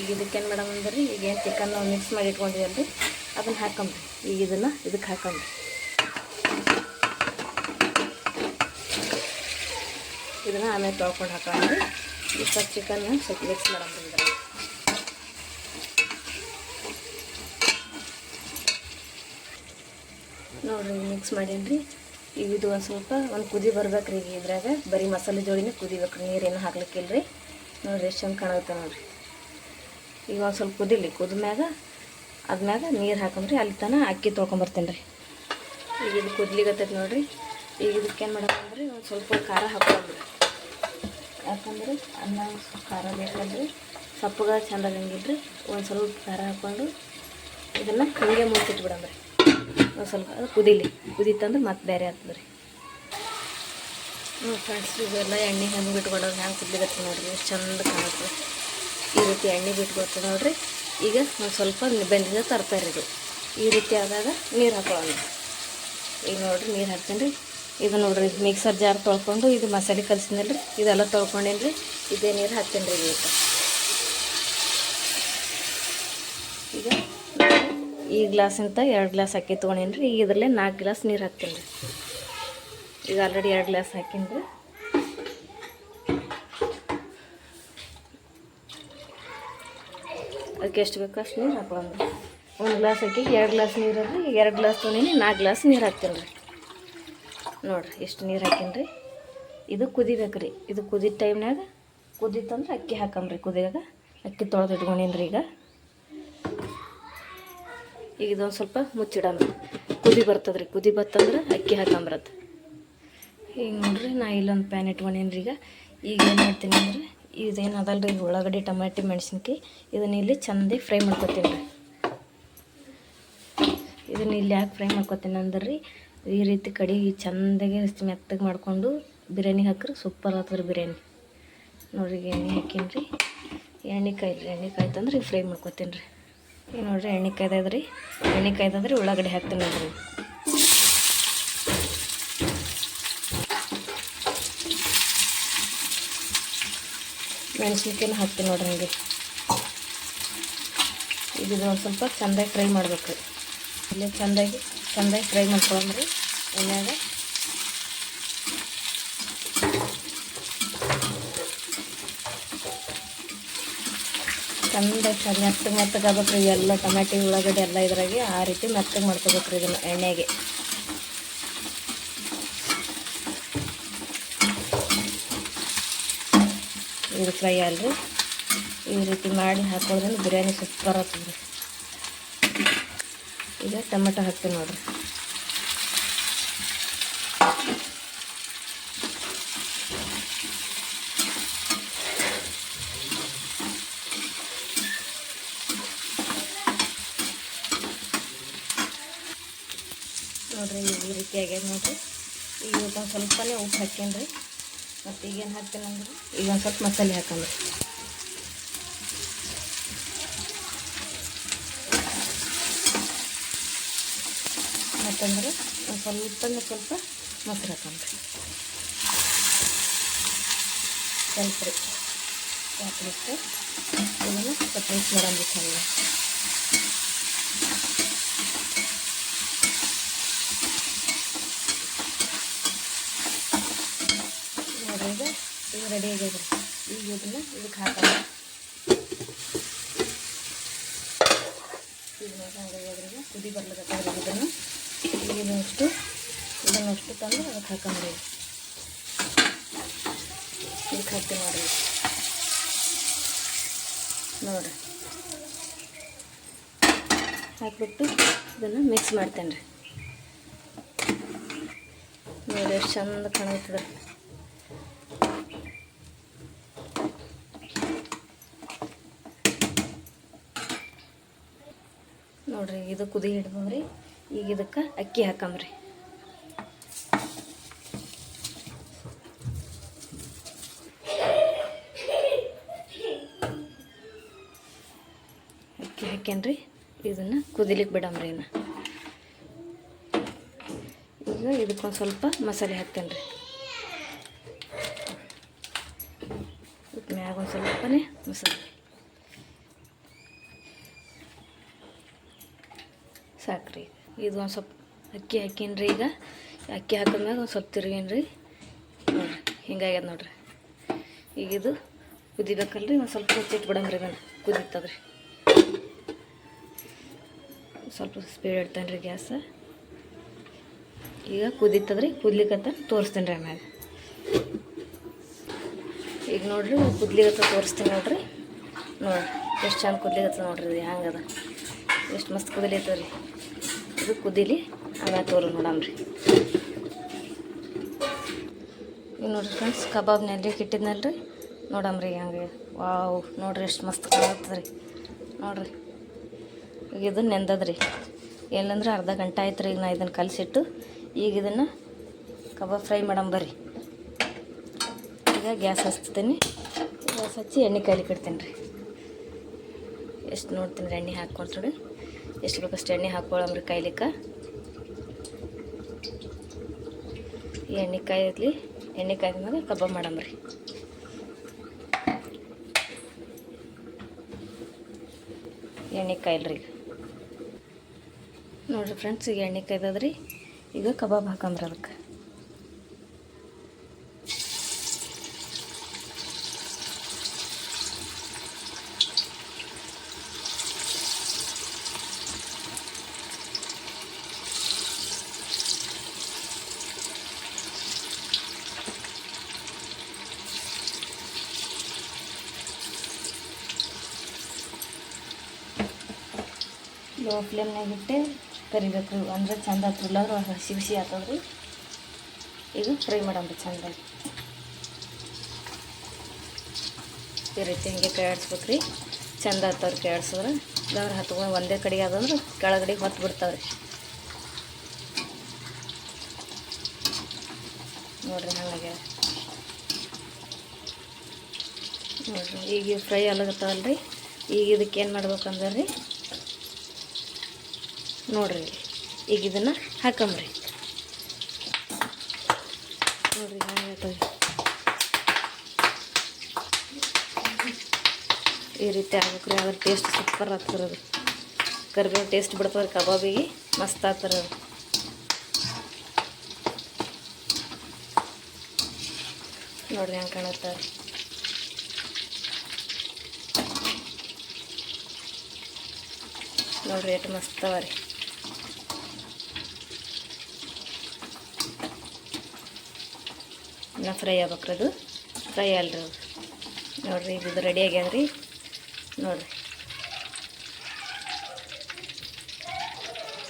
ಈಗ ಇದಕ್ಕೇನು ಮೇಡಮ್ ಅಂದ್ರೆ? ಈಗ ಏನು ಚಿಕನ್ ಮಿಕ್ಸ್ ಮಾಡಿ ಇಟ್ಕೊಂಡಿವಲ್ರಿ ಅದನ್ನು ಹಾಕಂಬ್ರಿ ಈಗ ಇದನ್ನು ಇದಕ್ಕೆ ಹಾಕೊಂಡು ಇದನ್ನು ಆಮೇಲೆ ತೊಳ್ಕೊಂಡು ಹಾಕೊಂಡ್ರಿ. ಈ ಸ್ವಲ್ಪ ಚಿಕನ್ ಸ್ವಲ್ಪ ಮಿಕ್ಸ್ ಮಾಡಂಬ್ರಿ ನೋಡಿರಿ ಮಿಕ್ಸ್ ಮಾಡೀನಿ ಈಗ ಇದು ಒಂದು ಸ್ವಲ್ಪ ಒಂದು ಕುದಿ ಬರ್ಬೇಕು ರೀ ಈಗ ಇದ್ರಾಗ. ಬರೀ ಮಸಾಲೆ ಜೋಡಿನೇ ಕುದಿಬೇಕು ನೀರೇನು ಹಾಕ್ಲಿಕ್ಕಿಲ್ಲ ರೀ ನೋಡ್ರಿ, ಎಷ್ಟು ಚಂದ ಕಾಣುತ್ತೆ ನೋಡ್ರಿ. ಈಗ ಒಂದು ಸ್ವಲ್ಪ ಕುದಿಲಿ. ಕುದ್ಮ್ಯಾಗ ಅದ್ಮ್ಯಾಗ ನೀರು ಹಾಕೊಂಡ್ರಿ, ಅಲ್ಲಿ ತನಕ ಅಕ್ಕಿ ತೊಳ್ಕೊಂಬರ್ತೀನಿ ರೀ ಈಗ ಇದು ಕುದ್ಲಿಗತ್ತೈತೆ ನೋಡ್ರಿ. ಈಗ ಇದಕ್ಕೆ ಏನು ಮಾಡಬೇಕಂದ್ರೆ ಒಂದು ಸ್ವಲ್ಪ ಖಾರ ಹಾಕೊಂಡ್ರಿ ಯಾಕಂದ್ರೆ ಅನ್ನ ಖಾರ ಬೇಕಂದ್ರೆ ಸಪ್ಪಗ ಚಂದ ರೀ ಒಂದು ಸ್ವಲ್ಪ ಖಾರ ಹಾಕ್ಕೊಂಡು ಇದನ್ನು ಹಿಂಗೆ ಮುಚ್ಚಿಟ್ಬಿಡಂಬ್ರಿ ಒಂದು ಸ್ವಲ್ಪ ಅದು ಕುದಿಲಿ. ಕುದೀತಂದ್ರೆ ಮತ್ತೆ ಬೇರೆ ಆಗ್ತದೆ ರೀ ಹ್ಞೂ ಫ್ರೆಂಡ್ಸ್ ಇವೆಲ್ಲ ಎಣ್ಣೆ ಹೆಂಗೆ ಬಿಟ್ಕೊಡೋದು ಹೆಂಗೆ ಕುದ್ಲಿಗತ್ತೆ ನೋಡಿರಿ. ಚಂದ ಕಾಣುತ್ತೆ. ಈ ರೀತಿ ಎಣ್ಣೆ ಬಿಟ್ಕೊಡ್ತದೆ ನೋಡ್ರಿ. ಈಗ ಒಂದು ಸ್ವಲ್ಪ ಬೆಂದಿದ ತರ್ತಾರೆ ಇದು ಈ ರೀತಿ ಆದಾಗ ನೀರು ಹಾಕೊಳ್ಳೋಣ. ಈಗ ನೋಡ್ರಿ ನೀರು ಹಾಕ್ತೀನಿ ರೀ. ಇದು ನೋಡ್ರಿ ಮಿಕ್ಸರ್ ಜಾರ್ ತೊಳ್ಕೊಂಡು ಇದು ಮಸಾಲೆ ಕಲ್ಸಿನಲ್ರಿ ಇದೆಲ್ಲ ತೊಳ್ಕೊಂಡೇನಿ ರೀ. ಇದೇ ನೀರು ಹಾಕ್ತೀನಿ ರೀ ಈಗ. ಈಗ ಈ ಗ್ಲಾಸಿಂತ ಎರಡು ಗ್ಲಾಸ್ ಅಕ್ಕಿ ತೊಗೊಂಡೇನಿ ರೀ. ಈಗ ಇದರಲ್ಲೇ ನಾಲ್ಕು ಗ್ಲಾಸ್ ನೀರು ಹಾಕ್ತೀನಿ ರೀ. ಈಗ ಆಲ್ರೆಡಿ ಎರಡು ಗ್ಲಾಸ್ ಹಾಕಿನಿ ರೀ. ಅದಕ್ಕೆ ಎಷ್ಟು ಬೇಕೋ ಅಷ್ಟು ನೀರು ಹಾಕೊಳ್ಳೋಣ ಒಂದು ಗ್ಲಾಸ್ ಹಾಕಿ ಎರಡು ಗ್ಲಾಸ್ ನೀರು ಅಂದ್ರೆ ಎರಡು ಗ್ಲಾಸ್ ತೊಗೊಂಡಿನಿ, ನಾಲ್ಕು ಗ್ಲಾಸ್ ನೀರು ಹಾಕ್ತೀನಿ ರೀ ನೋಡಿರಿ, ಎಷ್ಟು ನೀರು ಹಾಕೀನಿ ರೀ ಇದು ಕುದಿಬೇಕು ರೀ ಇದು ಕುದಿದ ಟೈಮ್ನಾಗ ಕುದಿತಂದ್ರೆ ಅಕ್ಕಿ ಹಾಕಂಬ್ರಿ, ಕುದಿಯಾಗ ಅಕ್ಕಿ ತೊಳೆದು ಇಟ್ಕೊಂಡೀನಿ ರೀ ಈಗ. ಈಗ ಇದೊಂದು ಸ್ವಲ್ಪ ಮುಚ್ಚಿಡಂಬ್ರಿ ಕುದಿ ಬರ್ತದ್ರಿ, ಕುದಿ ಬತ್ತಂದ್ರೆ ಅಕ್ಕಿ ಹಾಕಂಬ್ರದ್ದು ಈಗ ನೋಡ್ರಿ, ನಾ ಇಲ್ಲೊಂದು ಪ್ಯಾನ್ ಇಟ್ಕೊಂಡೀನಿ ರೀ ಈಗ. ಈಗ ಏನು ಮಾಡ್ತೀನಿ ಅಂದ್ರೆ ಇದೇನು ಅದಲ್ಲ ರೀ ಉಳ್ಳಾಗಡ್ಡಿ ಟಮಾಟಿ ಮೆಣಸಿನ್ಕಾಯಿ. ಇದನ್ನ ಇಲ್ಲಿ ಚಂದಾಗಿ ಫ್ರೈ ಮಾಡ್ಕೊತೀನಿ ರೀ. ಇದನ್ನ ಇಲ್ಲಿ ಯಾಕೆ ಫ್ರೈ ಮಾಡ್ಕೊತೀನಿ ಅಂದ್ರೆ? ರೀ ಈ ರೀತಿ ಕಡಿಗೆ ಚಂದಾಗಿ ಮೆತ್ತಗೆ ಮಾಡಿಕೊಂಡು ಬಿರಿಯಾನಿ ಹಾಕ್ರೆ, ಸೂಪರ್ ಆಗ್ತದೆ ಬಿರಿಯಾನಿ. ನೋಡ್ರಿ ಎಣ್ಣೆ ಹಾಕೀನಿ ರೀ. ಎಣ್ಣೆ ರೀ ಎಣ್ಣೆ ಕಾಯ್ತಂದ್ರೆ ಫ್ರೈ ಮಾಡ್ಕೊತೀನಿ ರೀ. ನೋಡ್ರಿ ಎಣ್ಣೆ ಕಾಯ್ದದ್ರಿ ಎಣ್ಣೆ ಅಂದ್ರೆ ಉಳ್ಳಾಗಡ್ಡಿ ಹಾಕ್ತೀನಿ ನೋಡ್ರಿ. ಮೆಣಸಿನ್ಕಾಯಿನ ಹಾಕ್ತೀನಿ ನೋಡ್ರಿ ಹಂಗೆ. ಇದು ಒಂದು ಸ್ವಲ್ಪ ಚೆಂದಾಗಿ ಫ್ರೈ ಮಾಡ್ಬೇಕು. ರೀ ಇಲ್ಲೇ ಚೆಂದಾಗಿ ಚೆಂದಾಗಿ ಫ್ರೈ ಮಾಡ್ಕೊಳಂಬ್ರಿ ಎಣ್ಣೆಯಾಗ ಚೆಂದಾಗಿ ಚೆಂದ ಮೆತ್ತಗೆ ಮೆತ್ತಗೆ ಆಗ್ಬೇಕು ಎಲ್ಲ ಟೊಮ್ಯಾಟಿ, ಉಳ್ಳಾಗಡ್ಡಿ ಎಲ್ಲ ಇದ್ರಾಗೆ ಆ ರೀತಿ ಮೆತ್ತಗೆ ಮಾಡ್ಕೋಬೇಕು ರೀ ಇದನ್ನು ಎಣ್ಣೆಗೆ. ಇದು ಫ್ರೈ ಅಲ್ರಿ ಈ ರೀತಿ ಮಾಡಿ ಹಾಕೋದ್ರಿಂದ ಬಿರಿಯಾನಿ ಸೂಪರ್ ಆಗ್ತದೆ ಈಗ ಟೊಮೆಟೊ ಹಾಕ್ತೀನಿ ನೋಡ್ರಿ. ನೋಡ್ರಿ ಈ ರೀತಿ ನೋಡ್ರಿ. ಈಗ ಸ್ವಲ್ಪ ಸ್ವಲ್ಪನೇ ಉಪ್ಪು ಹಾಕೇನ್ರಿ ಮತ್ತು ಈಗೇನು ಹಾಕ್ತೀನಿ ಅಂದ್ರೆ? ಈಗ ಒಂದು ಸ್ವಲ್ಪ ಮಸಾಲೆ ಹಾಕಂದ್ರಿ ಮತ್ತಂದ್ರೆ ಒಂದು ಸ್ವಲ್ಪ ಸ್ವಲ್ಪ ಮೊಸರು ಹಾಕೊಂಡ್ರಿ ಸ್ವಲ್ಪ ರೀ ಹಾಕ್ಬಿಟ್ಟು ಇದನ್ನು ಸ್ವಲ್ಪ ಮಿಕ್ಸ್ ಮಾಡೋಣ ಚಂದ ನೋಡ್ರಿ ಇದು ಈಗ ರೆಡಿ ಆಗಿದೆ ಈಗ ಇದನ್ನ ಇದಕ್ಕೆ ಹಾಕೋಣ. ಕುದಿ ಬರ್ಲಿಕ್ಕೆ ಇದನ್ನು. ಇದನ್ನಷ್ಟು ಇದನ್ನಷ್ಟು ತಂದು ಅದಕ್ಕೆ ಹಾಕೊಂಡ್ರಿ ಇದಕ್ಕೆ ಹಾಕಿ ನೋಡ್ರಿ ನೋಡ್ರಿ. ಹಾಕ್ಬಿಟ್ಟು ಇದನ್ನು ಮಿಕ್ಸ್ ಮಾಡ್ತೇನೆ ರೀ ನೋಡಿ ಎಷ್ಟು ಚಂದ ಕಾಣುತ್ತದೆ ನೋಡ್ರಿ, ಇದು ಕುದಿ ಹಿಡ್ದವ್ರಿ ಈಗ ಇದಕ್ಕೆ ಅಕ್ಕಿ ಹಾಕಂಬ್ರಿ. ಅಕ್ಕಿ ಹಾಕ್ಯನ್ರಿ. ಇದನ್ನು ಕುದಿಲಿಕ್ಕೆ ಬಿಡಂಬ್ರಿ ಇನ್ನು. ಈಗ ಇದಕ್ಕೊಂದು ಸ್ವಲ್ಪ ಮಸಾಲೆ ಹಾಕ್ತೇನೆ ರೀ ಮ್ಯಾಗ ಒಂದು ಸ್ವಲ್ಪನೇ ಮಸಾಲೆ. ಸಾಕ್ರಿ. ಇದು ಒಂದು ಸ್ವಲ್ಪ ಅಕ್ಕಿ ಹಾಕೀನಿ ಈಗ. ಅಕ್ಕಿ ಹಾಕಿದ್ಮ್ಯಾಗ ಒಂದು ಸ್ವಲ್ಪ ತಿರುಗೀನಿ ರೀ ನೋಡಿರಿ, ಹಿಂಗಾಗ್ಯದ ನೋಡ್ರಿ. ಈಗ ಇದು ಕುದಿಬೇಕಲ್ರಿ, ಒಂದು ಸ್ವಲ್ಪ ಮುಚ್ಚಿಟ್ಬಿಡಂಬ್ರಿ ಇದನ್ನು. ಕುದೀತದ್ರಿ. ಸ್ವಲ್ಪ ಸ್ಪೀಡ್ ಇಡ್ತೇನೆ ರೀ ಗ್ಯಾಸ್. ಈಗ ಕುದೀತದ್ರಿ ಕುದ್ಲಿಕ್ಕಂತ ತೋರಿಸ್ತೇನೆ ರೀ ಆಮ್ಯಾಗ. ಈಗ ನೋಡ್ರಿ ಕುದ್ಲಿಗತ್ತ ತೋರಿಸ್ತೀನಿ ನೋಡ್ರಿ. ನೋಡ್ರಿ, ಎಷ್ಟು ಚಂದ ಕುದ್ಲಿಗತ್ತ ನೋಡ್ರಿ ಹ್ಯಾಂಗದ ಎಷ್ಟು ಮಸ್ತ್ ಕುದಲಿತ್ತದ ರೀ ಇದು ಕುದಿಲಿ ಆಮ್ಯಾಗ ತೋರು ನೋಡಮ್ರಿ ಈಗ ನೋಡ್ರಿ ಫ್ರೆಂಡ್ಸ್, ಕಬಾಬ್ ನೆಲ್ಲಿಗೆ ರೀ. ನೋಡಮ್ರಿ ಹಂಗೆ, ವಾವ್, ನೋಡ್ರಿ ಎಷ್ಟು ಮಸ್ತ್ ಕಾಣತ್ತದ್ರಿ ನೋಡ್ರಿ, ಈಗ ಇದು ನೆಂದದ್ರಿ ಎಲ್ಲಂದ್ರೆ ಅರ್ಧ ಗಂಟೆ ಆಯ್ತು ರೀ ಈಗ ನಾ ಇದನ್ನು ಕಲಸಿಟ್ಟು, ಈಗ ಇದನ್ನು ಕಬಾಬ್ ಫ್ರೈ ಬರ್ರಿ. ಈಗ ಗ್ಯಾಸ್ ಹಚ್ತೀನಿ. ಗ್ಯಾಸ್ ಹಚ್ಚಿ ಎಣ್ಣೆ ಕಾಯ್ಲಿಕ್ಕೆ ಇಡ್ತೀನಿ ರೀ ಎಷ್ಟು ನೋಡ್ತೀನಿ ರೀ ಎಣ್ಣೆ ಹಾಕ್ಕೊಳ್ತೀವಿ ಎಷ್ಟು ಬೇಕಷ್ಟು ಎಣ್ಣೆ ಹಾಕ್ಕೊಳ್ಳಂಬ್ರಿ ಕಾಯ್ಲಿಕ್ಕೆ. ಈ ಎಣ್ಣೆ ಕಾಯ್ಲಿ ಎಣ್ಣೆ ಕಾಯ್ದ್ಮೇಲೆ ಕಬಾಬ್ ಮಾಡಂಬ್ರಿ. ಎಣ್ಣೆ ಕಾಯಿಲ್ರಿ ನೋಡಿರಿ ಫ್ರೆಂಡ್ಸ್, ಈಗ ಎಣ್ಣೆ ಕಾಯ್ದದ್ರಿ, ಈಗ ಕಬಾಬ್ ಹಾಕಂಬ್ರಿ ಅದಕ್ಕೆ. ಲೋ ಫ್ಲೇಮ್ನಾಗ ಇಟ್ಟೆ ಕರಿಬೇಕು. ಅಂದ್ರೆ ಚಂದ ಆಗ್ತಿಲ್ಲ ಅಂದ್ರೆ ಹಸಿ ಬಿಸಿ ರೀ ಈಗ ಫ್ರೈ ಮಾಡಮ್ರಿ ಚಂದ. ಈ ರೀತಿ ಹಿಂಗೆ ಕೈ ರೀ ಚಂದ ಆಗ್ತಾವ್ರಿ ಕೈಯಾಡ್ಸಿದ್ರೆ ಇಲ್ಲಾಂದ್ರೆ ಹತ್ಕೊಂಡು ಒಂದೇ ಕಡೆ ಆದಂದ್ರೆ ಕೆಳಗಡೆ ಹೊತ್ತು ಬಿಡ್ತಾವ್ರಿ. ನೋಡ್ರಿ ನನಗೆ ನೋಡ್ರಿ, ಈಗ ಫ್ರೈ ಅಲ್ಲಾಗತ್ತಾವಲ್ರಿ ಈಗ ಇದಕ್ಕೆ ಏನು ಮಾಡ್ಬೇಕಂದ್ರೆ? ರೀ ನೋಡ್ರಿ. ಈಗ ಇದನ್ನು ಹಾಕಂಬ್ರಿ ನೋಡ್ರಿ ಈ ರೀತಿ ಆಗ್ಬೇಕ್ರಿ ಅದ್ರ ಟೇಸ್ಟ್ ಸೂಪರ್ ಆಗ್ತದೆ ಅದು. ಕರಿಬೇವು ಟೇಸ್ಟ್ ಬಿಡ್ತದೆ ಕಬಾಬಿಗೆ ಮಸ್ತ್ ಆಗ್ತದೆ ಅದು. ನೋಡ್ರಿ ಹೆಂಗೆ ಕಾಣುತ್ತಾರೆ ನೋಡ್ರಿ ಎಷ್ಟು ಮಸ್ತ್ ಅವ ರೀ. ಇನ್ನು ಫ್ರೈ ಆಗ್ಬೇಕ್ರಿ ಅದು. ಫ್ರೈ ಅಲ್ರಿ ನೋಡಿರಿ ಇದು ರೆಡಿ ಆಗ್ಯಾದ್ರಿ. ನೋಡಿರಿ.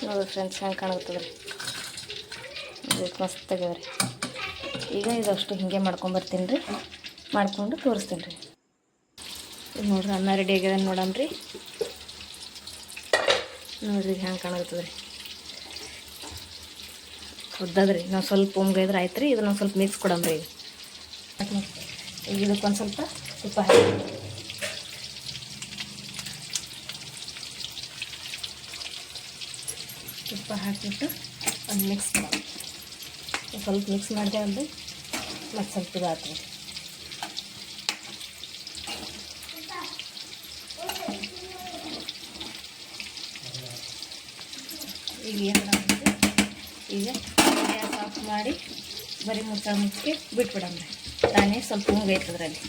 ನೋಡಿರಿ ಫ್ರೆಂಡ್ಸ್ ಹೆಂಗೆ ಕಾಣುತ್ತದ್ರಿ ಇದು ಮಸ್ತ್ ಆಗ್ಯಾವ್ರಿ ಈಗ ಅಷ್ಟು ಹಿಂಗೆ ಮಾಡ್ಕೊಂಬರ್ತೀನಿ ರೀ ಮಾಡ್ಕೊಂಡು ತೋರಿಸ್ತೀನಿ ರೀ ಇದು ನೋಡ್ರಿ ಅನ್ನ ರೆಡಿ ಆಗ್ಯದ ನೋಡಮ್ರಿ. ನೋಡ್ರಿ ಹೆಂಗೆ ಕಾಣುತ್ತದೆ ರೀ ಉದ್ದದ್ರಿ. ನಾವು ಸ್ವಲ್ಪ ಉಮ್ಗೈದ್ರೆ ಆಯ್ತು ರೀ ಇದನ್ನ ಸ್ವಲ್ಪ ಮಿಕ್ಸ್ ಕೊಡಂಬ್ರಿ ಈಗ. ಇದಕ್ಕೊಂದು ಸ್ವಲ್ಪ ತುಪ್ಪ ಹಾಕಿ. ತುಪ್ಪ ಹಾಕಿಬಿಟ್ಟು ಒಂದು ಮಿಕ್ಸ್ ಮಾಡಿ. ಸ್ವಲ್ಪ ಮಿಕ್ಸ್ ಮಾಡಿದೆ ಅಂದ್ರೆ ಮತ್ತು ಸ್ವಲ್ಪ ಇದಾಗ್ತದೆ ಈಗ ಏನು ಮಾಡೋದು ಈಗ ಗ್ಯಾಸ್ ಆಫ್ ಮಾಡಿ ಬರೀ ಮುಚ್ಚಳ ಮುಚ್ಚಿ ಬಿಟ್ಬಿಡೋಣ. ತಾನೇ ಸ್ವಲ್ಪ ಹೋಗೈತೆ ಅದರಲ್ಲಿ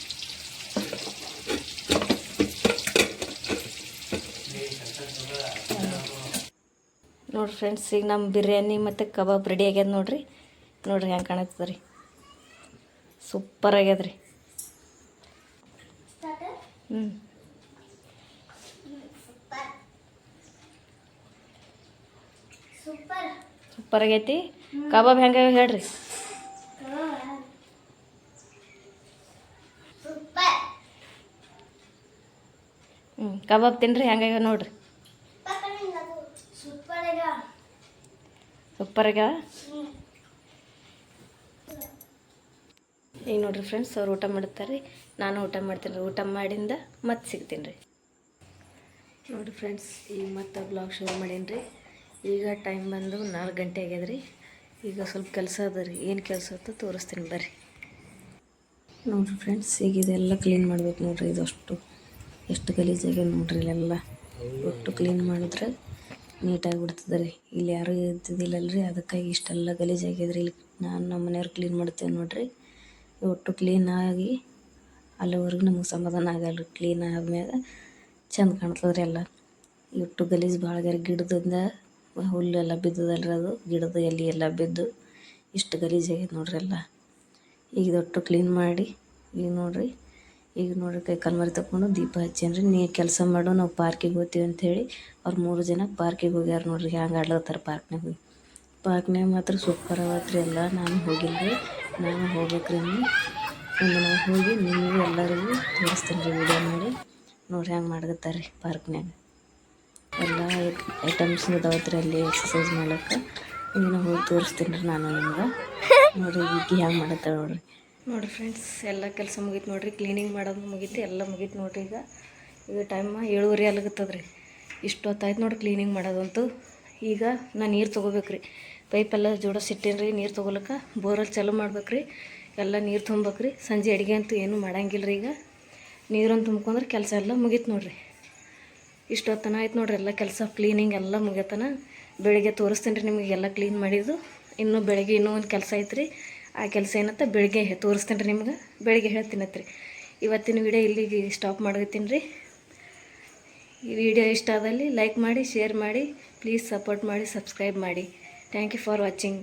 ನೋಡ್ರಿ ಫ್ರೆಂಡ್ಸ್ ಈಗ ನಮ್ಮ ಬಿರಿಯಾನಿ ಮತ್ತು ಕಬಾಬ್ ರೆಡಿ ಆಗ್ಯದ ನೋಡ್ರಿ. ನೋಡ್ರಿ ಹೆಂಗೆ ಕಾಣತ್ತದ ರೀ. ಸೂಪರ್ ಆಗ್ಯದ ರೀ. ಹ್ಞೂ ಸೂಪರ್ ಆಗೈತಿ. ಕಬಾಬ್ ಹೆಂಗೆ ಹೇಳ್ರಿ? ಹ್ಞೂ ಕಬಾಬ್ ತಿನ್ರಿ ಹೆಂಗಾಗ್ಯಾವ ನೋಡ್ರಿ. ಸೂಪರಾಗ ಈಗ ನೋಡ್ರಿ ಫ್ರೆಂಡ್ಸ್ ಅವ್ರು ಊಟ ಮಾಡ್ತಾರೆ. ರೀ ನಾನು ಊಟ ಮಾಡ್ತೀನಿ ರೀ ಊಟ ಮಾಡಿಂದ ಮತ್ತೆ ಸಿಗ್ತೀನಿ. ರೀ ನೋಡಿರಿ ಫ್ರೆಂಡ್ಸ್ ಈಗ ಮತ್ತೆ ಬ್ಲಾಗ್ ಶುರು ಮಾಡೀನಿ ರೀ ಈಗ ಟೈಮ್ ಬಂದು ನಾಲ್ಕು ಗಂಟೆ ಆಗ್ಯದ ರೀ ಈಗ ಸ್ವಲ್ಪ ಕೆಲಸ ಅದ ರೀ. ಏನು ಕೆಲಸ ಅಂತ ತೋರಿಸ್ತೀನಿ ಬರ್ರಿ. ನೋಡಿರಿ ಫ್ರೆಂಡ್ಸ್ ಈಗ ಇದೆಲ್ಲ ಕ್ಲೀನ್ ಮಾಡ್ಬೇಕು ನೋಡ್ರಿ. ಇದಷ್ಟು, ಎಷ್ಟು ಗಲೀಜಾಗ್ಯದ ನೋಡ್ರಿ ಇಲ್ಲೆಲ್ಲ. ಒಟ್ಟು ಕ್ಲೀನ್ ಮಾಡಿದ್ರೆ ನೀಟಾಗಿ ಬಿಡ್ತದೆ ರೀ. ಇಲ್ಲಿ ಯಾರೂ ಇದ್ದಿದ್ದಿಲ್ಲಲ್ರಿ, ಅದಕ್ಕಾಗಿ ಇಷ್ಟೆಲ್ಲ ಗಲೀಜಾಗ್ಯದ್ರಿ ಇಲ್ಲಿ ನಾನು ನಮ್ಮ ಮನೆಯವ್ರು ಕ್ಲೀನ್ ಮಾಡ್ತೇವೆ ನೋಡ್ರಿ. ಒಟ್ಟು ಕ್ಲೀನ್ ಆಗಿ ಅಲ್ಲಿವರೆಗೂ ನಮಗೆ ಸಮಾಧಾನ ಆಗಲ್ಲ ಕ್ಲೀನ್ ಆದ್ಮ್ಯಾಗ ಚಂದ ಕಾಣ್ತದ್ರಿ ಎಲ್ಲ. ಒಟ್ಟು ಗಲೀಜು ಭಾಳ ಗಿಡದಿಂದ ಹುಲ್ಲೆಲ್ಲ ಬಿದ್ದದಲ್ರಿ ಅದು, ಗಿಡದ ಎಲೆ ಎಲ್ಲ ಬಿದ್ದು ಇಷ್ಟು ಗಲೀಜಾಗಿದೆ ನೋಡ್ರಿ ಎಲ್ಲ. ಈಗ ದೊಟ್ಟು ಕ್ಲೀನ್ ಮಾಡಿ, ಈಗ ನೋಡ್ರಿ ಈಗ ನೋಡ್ರಿ ಕೈ ಕಾಲು ಮರಿ ತಗೊಂಡು ದೀಪ ಹಚ್ಚೇನ್ರಿ ನೀ ಕೆಲಸ ಮಾಡು, ನಾವು ಪಾರ್ಕಿಗೆ ಹೋಗ್ತೀವಿ ಅಂಥೇಳಿ ಅವ್ರು ಮೂರು ಜನ ಪಾರ್ಕಿಗೆ ಹೋಗ್ಯಾರ ನೋಡ್ರಿ, ಹ್ಯಾಂಗೆ ಆಡ್ಲತ್ತಾರ ಪಾರ್ಕ್ನಾಗ ಹೋಗಿ. ಪಾರ್ಕ್ನಾಗ ಮಾತ್ರ ಸೂಪರ್ ಅವತ್ರಿ ಎಲ್ಲ, ನಾನು ಹೋಗಿಲ್ಲ ರೀ ನಾನು ಹೋಗ್ಬೇಕ್ರಿ ಒಂದು ಹೋಗಿ ನಿಮಗೂ ಎಲ್ಲರಿಗೂ ತೋರಿಸ್ತೀನಿ ರೀ ವಿಡಿಯೋ ಮಾಡಿ. ನೋಡ್ರಿ ಹ್ಯಾಂಗೆ ಮಾಡ್ಗತ್ತಾರೆ ರೀ ಪಾರ್ಕ್ನಾಗ ಎಲ್ಲ ಐಟಮ್ಸ್ ಇದಾವತ್ರಿ ಅಲ್ಲಿ ಎಕ್ಸಸೈಸ್ ಮಾಡಕ್ಕೆ ಇನ್ನೂ ಹೋಗಿ ತೋರಿಸ್ತೀನಿ ರೀ ನಾನು ನಿಮ್ಗೆ. ನೋಡಿ ಈಗ ಹ್ಯಾಂಗೆ ಮಾಡತ್ತೆ ನೋಡ್ರಿ. ನೋಡಿರಿ ಫ್ರೆಂಡ್ಸ್ ಎಲ್ಲ ಕೆಲಸ ಮುಗೀತು ನೋಡಿರಿ ಕ್ಲೀನಿಂಗ್ ಮಾಡೋದು ಮುಗೀತು, ಎಲ್ಲ ಮುಗೀತು ನೋಡಿರಿ ಈಗ. ಈಗ ಟೈಮ್ ಏಳುವರೆ ಅಲಗತ್ತದ ರೀ ಇಷ್ಟೊತ್ತಾಯ್ತು ನೋಡಿ ಕ್ಲೀನಿಂಗ್ ಮಾಡೋದಂತೂ. ಈಗ ನಾನು ನೀರು ತೊಗೋಬೇಕು ರೀ ಪೈಪೆಲ್ಲ ಜೋಡಿಸಿಟ್ಟೇನಿ ರೀ ನೀರು ತೊಗೊಳಕ್ಕೆ ಬೋರಲ್ಲಿ ಚಾಲೂ ಮಾಡ್ಬೇಕು ರೀ ಎಲ್ಲ ನೀರು ತುಂಬೇಕ್ರಿ ಸಂಜೆ ಅಡುಗೆ ಅಂತೂ ಏನೂ ಮಾಡಂಗಿಲ್ಲ ರೀ ಈಗ. ನೀರನ್ನು ತುಂಬ್ಕೊಂಡ್ರೆ ಕೆಲಸ ಎಲ್ಲ ಮುಗೀತು ನೋಡ್ರಿ. ಇಷ್ಟೊತ್ತನ ಆಯ್ತು ನೋಡ್ರಿ, ಎಲ್ಲ ಕೆಲಸ ಕ್ಲೀನಿಂಗ್ ಎಲ್ಲ ಮುಗಿಯತನ. ಬೆಳಿಗ್ಗೆ ತೋರಿಸ್ತೀನಿ ರೀ ನಿಮಗೆ, ಎಲ್ಲ ಕ್ಲೀನ್ ಮಾಡಿದ್ದು. ಇನ್ನೂ ಬೆಳಿಗ್ಗೆ ಇನ್ನೂ ಒಂದು ಕೆಲಸ ಐತ್ರಿ. ಆ ಕೆಲಸ ಏನತ್ತ ಬೆಳಿಗ್ಗೆ ತೋರಿಸ್ತೀನಿ ರೀ ನಿಮ್ಗೆ. ಬೆಳಿಗ್ಗೆ ಹೇಳ್ತೀನತ್ರಿ ಇವತ್ತಿನ ವಿಡಿಯೋ ಇಲ್ಲಿಗೆ ಸ್ಟಾಪ್ ಮಾಡತ್ತೀನಿ ರೀ. ಈ ವಿಡಿಯೋ ಇಷ್ಟ ಆದಲ್ಲಿ ಲೈಕ್ ಮಾಡಿ ಶೇರ್ ಮಾಡಿ. ಪ್ಲೀಸ್ ಸಪೋರ್ಟ್ ಮಾಡಿ ಸಬ್ಸ್ಕ್ರೈಬ್ ಮಾಡಿ. Thank you for watching